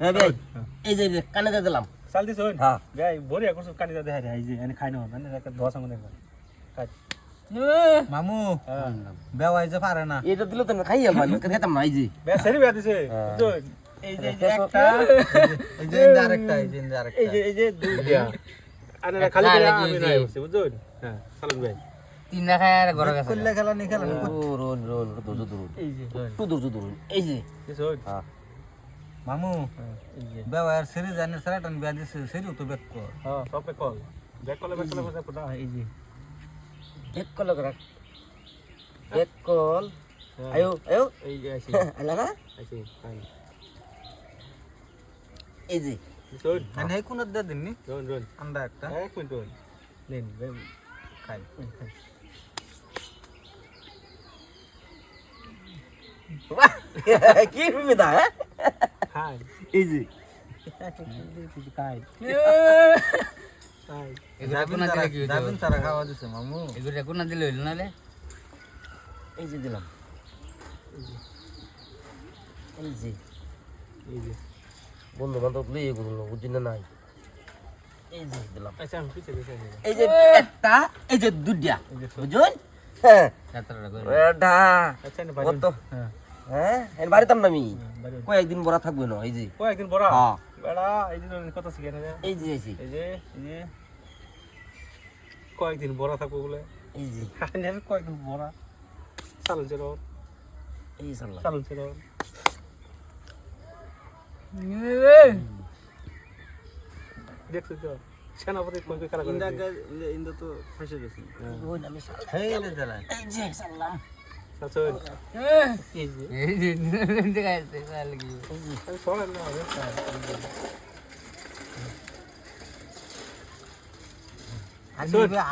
হ্যাঁ ভাই এই যে এই যে, কানে দিয়ে দিলাম। চাল দিছ হ্যাঁ। ভাই বড়িয়া করছ কানি দা দেখা এই যে এনে খাই না মানে একটা ধোয়া সঙ্গে দেখা। খাই। মামু হ্যাঁ। বেওয়াই যে পারে না। এটা দিলে তো আমি খাই আমার খেতাম না এই যে। বে সেরি দিছে। এই যে একটা। এই যে আরেকটা এই যে আরেকটা এই যে এই যে দুই দিয়া খালি আমি নাই বসে বুঝছেন হ্যাঁ চালুন ভাই। তিন না খায় আর ঘরে গেছে খেলা নি খেলা রোল রোল রোল ধৈর্য এই যে। একটু ধৈর্য ধরুন। এই যে। হ্যাঁ। মামু এই যে। বেওয়ার সেরি জানে সেরাটন বিয়া দিছে সেরি তো বেক কর। হ্যাঁ সবে কল ব্যাক কলে ব্যাক কলে বসে পড়া। এই যে। এক কল করা এক কল হ্যাঁ, আয়ো আয়ো। এই যে না? আইছি খাই এই যে। বুঝছেন মানে কোন দে দিননি। রন রন। আন্ডা একটা। এক মিনিট রন। নেন ভাই খাই। কি সুবিধা হ্যাঁ? খাই এই যে এই যে দিলাম এই যে এই যে বন্ধু বান্ধব লইয়ে গুলো বুঝি না নাই এই যে দিলাম আচ্ছা এই যে একটা এই যে দুটা বুঝুন হ্যাঁ আচ্ছা কত হ্যাঁ? হ্যাঁ এর বাড়িতাম না আমি? কয়েকদিন বড়া থাকবে না এই যে। কয়েকদিন বড়? হ্যাঁ। বেড়া এই যে কত শিখে না এই যে এই যে। এই যে কয়েকদিন বড় থাকব বলে। এই যে। কয়েকদিন বড়। এই চালুন ছিল। দেখছ তো সেনাপতি কোন কোন খেলা করে ইন্দা তো ফেসে গেছে। ওই আমি সাল্লাহ হেই লে এই যে সাল্লাম।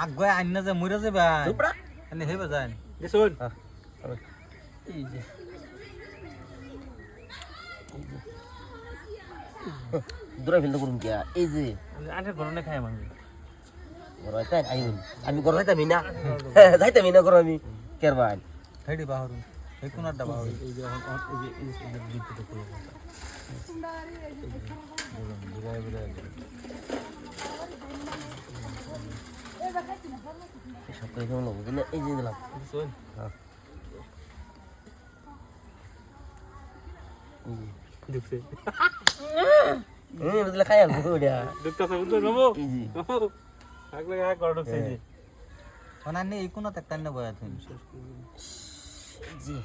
আগুয়া আন্না যে মরে যাবে আনি হেবে যায় দেখুন এই যে দূরে ফেলতে করুন কি এই যে আনে ঘরে খাই আমি ঘর হইতে আইন আমি ঘর যাইতামি না যাইতামি না ঘর আমি কেরবান হেডি বাহরুন এই কোনারটা বাহরুন এই যে এখন এই যে এই যে বিদ্যুৎ করে বুঝাই বুঝাই সব করে কেমন বুঝি না এই যে দিলাম হ্যাঁ দেখছে হুম খাই আলবো ওটা দেখতেছে বুঝছ বাবু এই যে আগলে হ্যাঁ করে এই যে মানে এই কোনাতে একটা আন্না বয়া থুন যে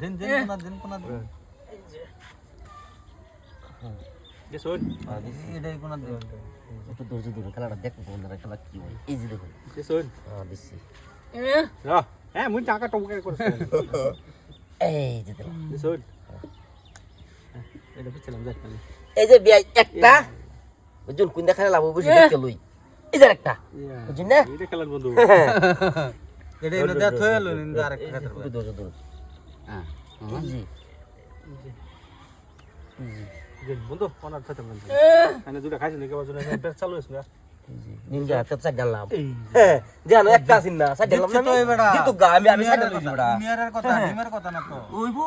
দিন দিন কোনা দিন কোনা দিন খেলাটা দেখো খেলা কি হয় এই যে হ্যাঁ দিচ্ছি হ্যাঁ মুই টাকা টমকে করছে এই যে দিলাম দেখ এই যে বিয়াই, একটা। বুঝুন কোন দেখা লাভ বসে দেখতে লই। এই যে একটা বুঝুন না? এটা খেলার বন্ধু। এটা এনে দে থয়ে লইন ইন্দা আরেকটা খাতে একটু ধৈর্য ধরুন হ্যাঁ এই যে যে। বন্ধু অনার সাথে বন্ধু। এনে দুটা খাইছ নাকি? বাজু পেট চালু হইছ না? নিনজা একটা সাইড ডাললাম জানো একটা আছিন না সাইড ডাললাম না তো এবারে। কিন্তু গা আমি আমি সাইড ডালছি বড়া নিয়ারের কথা নিমের কথা না তো। ওইবো।